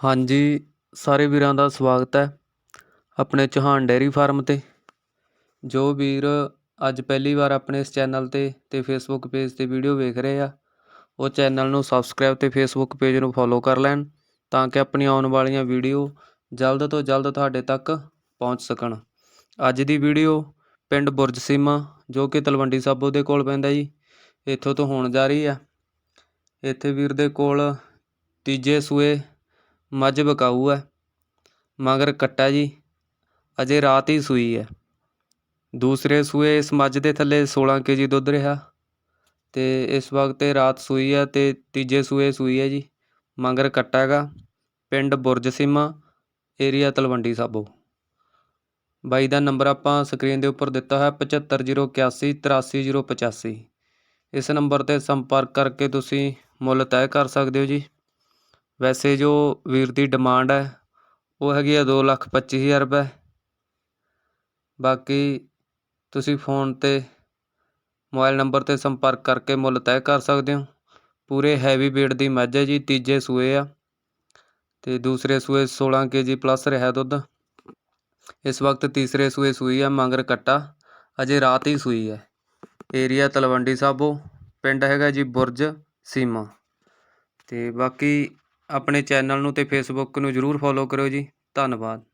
ਹਾਂਜੀ, ਸਾਰੇ ਵੀਰਾਂ ਦਾ ਸਵਾਗਤ ਹੈ ਆਪਣੇ ਚੌਹਾਨ ਡੇਅਰੀ ਫਾਰਮ 'ਤੇ। ਜੋ ਵੀਰ ਅੱਜ ਪਹਿਲੀ ਵਾਰ ਆਪਣੇ ਇਸ ਚੈਨਲ 'ਤੇ ਅਤੇ ਫੇਸਬੁੱਕ ਪੇਜ 'ਤੇ ਵੀਡੀਓ ਵੇਖ ਰਹੇ ਆ, ਉਹ ਚੈਨਲ ਨੂੰ ਸਬਸਕ੍ਰਾਈਬ ਅਤੇ ਫੇਸਬੁੱਕ ਪੇਜ ਨੂੰ ਫੋਲੋ ਕਰ ਲੈਣ ਤਾਂ ਕਿ ਆਪਣੀ ਆਉਣ ਵਾਲੀਆਂ ਵੀਡੀਓ ਜਲਦ ਤੋਂ ਜਲਦ ਤੁਹਾਡੇ ਤੱਕ ਪਹੁੰਚ ਸਕਣ। ਅੱਜ ਦੀ ਵੀਡੀਓ ਪਿੰਡ ਬੁਰਜ ਸੀਮਾ, ਜੋ ਕਿ ਤਲਵੰਡੀ ਸਾਬੋ ਦੇ ਕੋਲ ਪੈਂਦਾ ਜੀ, ਇੱਥੋਂ ਤੋਂ ਹੋਣ ਜਾ ਰਹੀ ਆ। ਇੱਥੇ ਵੀਰ ਦੇ ਕੋਲ ਤੀਜੇ ਸੂਏ ਮੱਝ ਬਕਾਊ ਹੈ, ਮਗਰ ਕੱਟਾ ਜੀ, ਅਜੇ ਰਾਤ ਹੀ ਸੂਈ ਹੈ। ਦੂਸਰੇ ਸੂਏ ਇਸ ਮੱਝ ਦੇ ਥੱਲੇ ਸੋਲ੍ਹਾਂ ਕੇ ਜੀ ਦੁੱਧ ਰਿਹਾ ਅਤੇ ਇਸ ਵਕਤ ਇਹ ਰਾਤ ਸੂਈ ਹੈ ਅਤੇ ਤੀਜੇ ਸੂਏ ਸੂਈ ਹੈ ਜੀ, ਮਗਰ ਕੱਟਾ ਹੈਗਾ, ਪਿੰਡ ਬੁਰਜ ਸੀਮਾ ਏਰੀਆ ਤਲਵੰਡੀ ਸਾਬੋ। ਬਾਈ ਦਾ ਨੰਬਰ ਆਪਾਂ ਸਕਰੀਨ ਦੇ ਉੱਪਰ ਦਿੱਤਾ ਹੈ 7501 83085 ਇਸ ਨੰਬਰ ਤੇ ਸੰਪਰਕ ਕਰਕੇ ਤੁਸੀਂ ਮੁੱਲ ਤੈਅ ਕਰ ਸਕਦੇ ਹੋ ਜੀ। ਵੈਸੇ ਜੋ ਵੀਰ ਦੀ ਡਿਮਾਂਡ ਹੈ, ਉਹ ਹੈਗੀ ਆ ਦੋ ਲੱਖ ਪੱਚੀ ਹਜ਼ਾਰ ਰੁਪਏ। ਬਾਕੀ ਤੁਸੀਂ ਫੋਨ ਤੇ ਮੋਬਾਈਲ ਨੰਬਰ ਤੇ ਸੰਪਰਕ ਕਰਕੇ ਮੁੱਲ ਤੈਅ ਕਰ ਸਕਦੇ ਹੋ। ਪੂਰੇ ਹੈਵੀ ਵੇਟ ਦੀ ਮੱਝ ਹੈ ਜੀ, ਤੀਜੇ ਸੂਏ ਆ ਅਤੇ ਦੂਸਰੇ ਸੂਏ ਸੋਲ੍ਹਾਂ ਕੇ ਜੀ ਪਲੱਸ ਰਿਹਾ ਦੁੱਧ। ਇਸ ਵਕਤ ਤੀਸਰੇ ਸੂਏ ਸੂਈ ਆ ਮੰਗਰ ਕੱਟਾ, ਅਜੇ ਰਾਤ ਹੀ ਸੂਈ ਹੈ। ਏਰੀਆ ਤਲਵੰਡੀ ਸਾਬੋ, ਪਿੰਡ ਹੈਗਾ ਜੀ ਬੁਰਜ, ਸੀਮਾ। ਅਤੇ ਬਾਕੀ ਆਪਣੇ ਚੈਨਲ ਨੂੰ ਅਤੇ ਫੇਸਬੁੱਕ ਨੂੰ ਜਰੂਰ ਫੋਲੋ ਕਰਿਓ ਜੀ। ਧੰਨਵਾਦ।